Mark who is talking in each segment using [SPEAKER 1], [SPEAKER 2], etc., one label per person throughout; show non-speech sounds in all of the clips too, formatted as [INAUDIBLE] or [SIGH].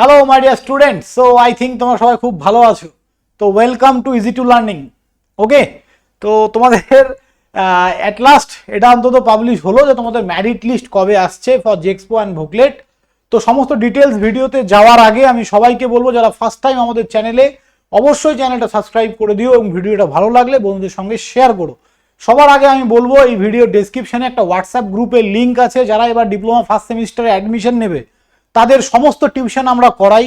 [SPEAKER 1] Hello my dear student so I think তোমরা সবাই খুব ভালো আছো। তো welcome to easy to learning okay তো, তোমাদের অ্যাট লাস্ট এটা অন্তত পাবলিশ হলো যে তোমাদের ম্যারিট লিস্ট কবে আসছে ফর জেক্সপো অ্যান্ড ভুকলেট তো, সমস্ত ডিটেলস ভিডিওতে যাওয়ার আগে আমি সবাইকে বলব, যারা ফার্স্ট টাইম আমাদের চ্যানেলে অবশ্যই চ্যানেলটা সাবস্ক্রাইব করে দিও এবং ভিডিওটা ভালো লাগলে বন্ধুদের সঙ্গে শেয়ার করো। সবার আগে আমি বলব, এই ভিডিও ডেসক্রিপশনে একটা হোয়াটসঅ্যাপ গ্রুপের লিঙ্ক আছে। যারা এবার ডিপ্লোমা ফার্স্ট সেমিস্টারে অ্যাডমিশন নেবে তাদের সমস্ত টিউশন আমরা করাই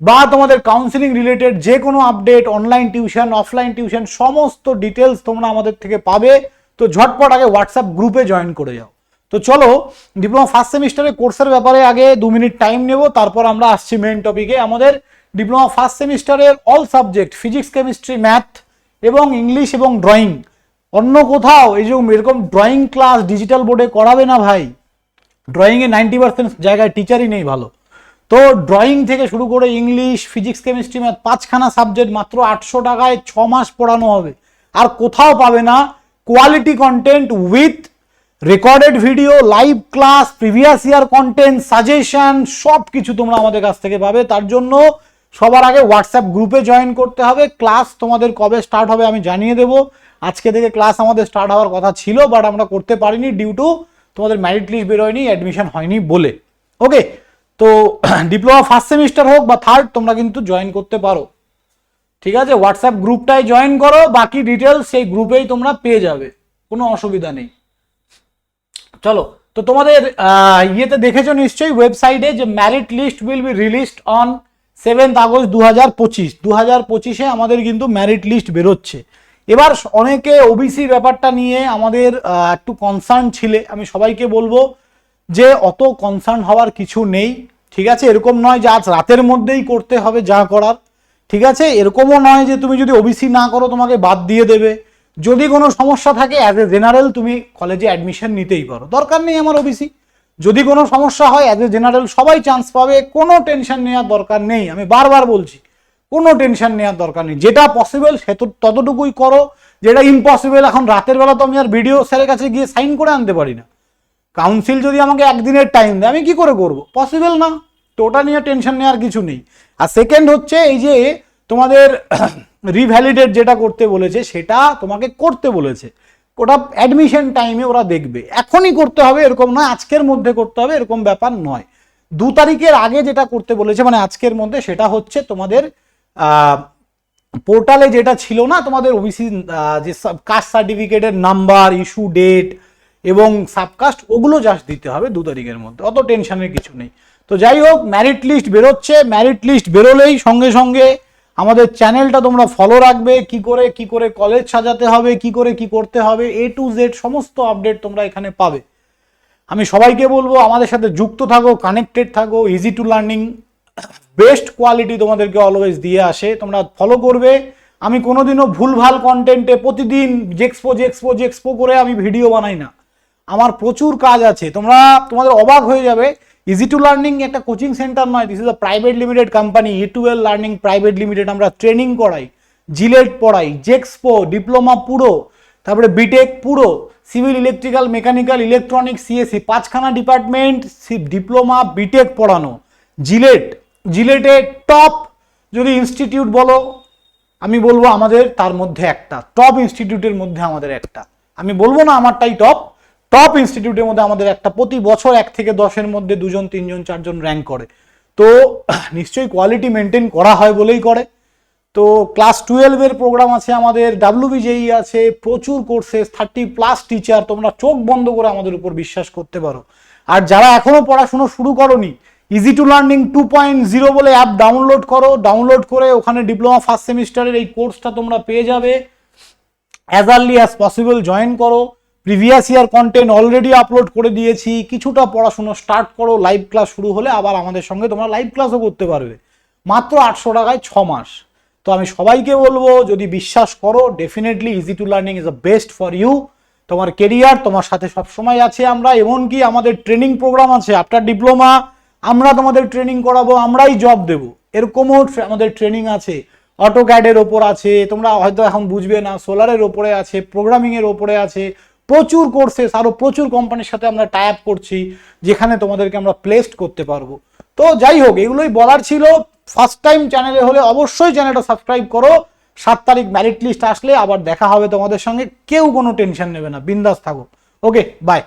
[SPEAKER 1] বা তোমাদের কাউন্সিলিং রিলেটেড যে কোনো update online tuition offline tuition সমস্ত ডিটেলস তোমরা আমাদের থেকে পাবে। তো ঝটপট আগে হোয়াটসঅ্যাপ গ্রুপে জয়েন করে যাও। তো চলো ডিপ্লোমা ফার্স্ট সেমিস্টারের কোর্সের ব্যাপারে আগে দু মিনিট টাইম নেব, তারপর আমরা আসছি মেন টপিকে আমাদের ডিপ্লোমা ফার্স্ট সেমিস্টারের all subject physics chemistry math এবং ইংলিশ এবং ড্রয়িং অন্য কোথাও এই যে এরকম ড্রয়িং ক্লাস ডিজিটাল বোর্ডে করাবে না ভাই। ড্রয়িংয়ে নাইনটি পার্সেন্ট জায়গায় টিচারই নেই ভালো। তো ড্রয়িং থেকে শুরু করে ইংলিশ ফিজিক্স কেমিস্ট্রি ম্যাথ পাঁচখানা সাবজেক্ট মাত্র আটশো টাকায় ছ মাস পড়ানো হবে। আর কোথাও পাবে না। Quality content with recorded video live class previous year content suggestion সব কিছু তোমরা আমাদের কাছ থেকে পাবে। তার জন্য সবার আগে হোয়াটসঅ্যাপ গ্রুপে জয়েন করতে হবে। ক্লাস তোমাদের কবে স্টার্ট হবে আমি জানিয়ে দেবো। আজকে থেকে ক্লাস আমাদের স্টার্ট হওয়ার কথা ছিল বাট আমরা করতে পারিনি ডিউ টু তোমাদের ম্যারিট লিস্ট বেরোয়নি অ্যাডমিশন হয়নি বলে। ওকে তো ডিপ্লোমা ফার্স্ট সেমিস্টার হোক বা থার্ড তোমরা কিন্তু জয়েন করতে পারো। ঠিক আছে? হোয়াটসঅ্যাপ গ্রুপটায় জয়েন করো, বাকি ডিটেলস সেই গ্রুপেই তোমরা পেয়ে যাবে। কোনো অসুবিধা নেই। চলো, তো তোমাদের ইয়েতে দেখেছ নিশ্চয়ই ওয়েবসাইটে যে merit list will be released on seventh August দু হাজার পঁচিশ। দু হাজার পঁচিশে আমাদের কিন্তু ম্যারিট লিস্ট বেরোচ্ছে। এবার অনেকে ওবিসি ব্যাপারটা নিয়ে আমাদের একটু কনসার্ন ছিলে। আমি সবাইকে বলব যে অত কনসার্ন হওয়ার কিছু নেই, ঠিক আছে? এরকম নয় যে আজ রাতের মধ্যেই করতে হবে যা করার, ঠিক আছে? এরকমও নয় যে তুমি যদি ওবিসি না করো, তোমাকে বাদ দিয়ে দেবে। যদি কোনো সমস্যা থাকে অ্যাজ এ জেনারেল তুমি কলেজে অ্যাডমিশন নিতেই পারো। দরকার নেই আমার ওবিসি যদি কোনো সমস্যা হয় অ্যাজ এ জেনারেল সবাই চান্স পাবে, কোনো টেনশন নেওয়ার দরকার নেই। আমি বারবার বলছি। কোনো টেনশন নেওয়ার দরকার নেই। যেটা পসিবল সে ততটুকুই করো। যেটা ইম্পসিবল এখন রাতের বেলা তো আমি আর ভিডিও স্যারের কাছে গিয়ে সাইন করে আনতে পারি না। কাউন্সিল যদি আমাকে একদিনের টাইম দেয়, আমি কি করে করব? পসিবল না। তো ওটা নিয়ে টেনশন নেওয়ার কিছু নেই। আর সেকেন্ড হচ্ছে এই যে তোমাদের [COUGHS] রিভ্যালিডেট যেটা করতে বলেছে, সেটা তোমাকে করতে বলেছে। ওটা অ্যাডমিশন টাইমে ওরা দেখবে। এখনই করতে হবে, এরকম নয়। আজকের মধ্যে করতে হবে, এরকম ব্যাপার নয়। দু তারিখের আগে যেটা করতে বলেছে মানে আজকের মধ্যে, সেটা হচ্ছে তোমাদের পোর্টালে যেটা ছিল না তোমাদের ওবিসি যে কাস্ট সার্টিফিকেটের নাম্বার ইস্যু ডেট এবং সাবকাস্ট ওগুলো জাস্ট দিতে হবে দু তারিখের মধ্যে। অত টেনশনের কিছু নেই। তো যাই হোক ম্যারিট লিস্ট বেরোচ্ছে। ম্যারিট লিস্ট বেরোলেই সঙ্গে সঙ্গে আমাদের চ্যানেলটা তোমরা ফলো রাখবে। কি করে কি করে কলেজ সাজাতে হবে, কি করে, কি করতে হবে এ টু জেড সমস্ত আপডেট তোমরা এখানে পাবে। আমি সবাইকে বলব, আমাদের সাথে যুক্ত থাকো কানেক্টেড থাকো easy to learning best quality তোমাদেরকে অলওয়েজ দিয়ে আসে, তোমরা ফলো করবে। আমি কোনোদিনও ভুলভাল কন্টেন্টে প্রতিদিন জেক্সপো জেক্সপো জেক্সপো করে আমি ভিডিও বানাই না। আমার প্রচুর কাজ আছে। তোমরা, তোমাদের অবাক হয়ে যাবে ইজি টু লার্নিং একটা কোচিং সেন্টার নয় this is a private limited company E twelve learning private limited আমরা ট্রেনিং করাই জিলেট পড়াই জেক্সপো ডিপ্লোমা পুরো, তারপরে বিটেক পুরো civil electrical mechanical electronic CSC পাঁচখানা ডিপার্টমেন্ট ডিপ্লোমা বিটেক পড়ানো জিলেট জিলেটে টপ যদি ইনস্টিটিউট বলো, আমি বলব আমাদের তার মধ্যে একটা, টপ ইনস্টিটিউটের মধ্যে আমাদের একটা। আমি বলব না আমারটাই টপ টপ ইনস্টিটিউটের মধ্যে আমাদের একটা। প্রতি বছর এক থেকে দশের মধ্যে দুজন, তিনজন, চারজন র্যাঙ্ক করে। তো নিশ্চয়ই কোয়ালিটি মেনটেন করা হয় বলেই করে। তো ক্লাস টুয়েলভের প্রোগ্রাম আছে আমাদের ডাব্লিউবিজেই আছে, প্রচুর কোর্সেস থার্টি প্লাস টিচার তোমরা চোখ বন্ধ করে আমাদের উপর বিশ্বাস করতে পারো। আর যারা এখনও পড়াশুনো শুরু করনি easy to learning two point zero বলে অ্যাপ ডাউনলোড করো। ডাউনলোড করে ওখানে ডিপ্লোমা ফার্স্ট সেমিস্টারের এই কোর্সটা তোমরা পেয়ে যাবে। As early as possible join করো। Previous year content already upload করে দিয়েছি। কিছুটা পড়াশুনো স্টার্ট করো। লাইভ ক্লাস শুরু হলে আবার আমাদের সঙ্গে তোমরা লাইভ ক্লাসও করতে পারবে। মাত্র আটশো টাকায় ছ মাস। তো আমি সবাইকে বলব, যদি বিশ্বাস করো definitely easy to learning is the best for you তোমার কেরিয়ার তোমার সাথে সবসময় আছে আমরা। এমনকি আমাদের ট্রেনিং প্রোগ্রাম আছে। আফটার ডিপ্লোমা আমরা তোমাদের ট্রেনিং করাবো, আমরাই জব দেবো। এরকমও আমাদের ট্রেনিং আছে। অটো ক্যাডের ওপর আছে, তোমরা হয়তো এখন বুঝবে না সোলারের ওপরে আছে প্রোগ্রামিং এর ওপরে আছে, প্রচুর কোর্সেস আরও প্রচুর কোম্পানির সাথে আমরা টাই করছি, যেখানে তোমাদেরকে আমরা প্লেসড করতে পারব। তো যাই হোক, এগুলোই বলার ছিল। ফার্স্ট টাইম চ্যানেলে হলে অবশ্যই চ্যানেলটা সাবস্ক্রাইব করো। সাত তারিখ ম্যারিট লিস্ট আসলে আবার দেখা হবে তোমাদের সঙ্গে। কেউ কোনো টেনশন নেবে না। বিন্দাস থাকো। Okay bye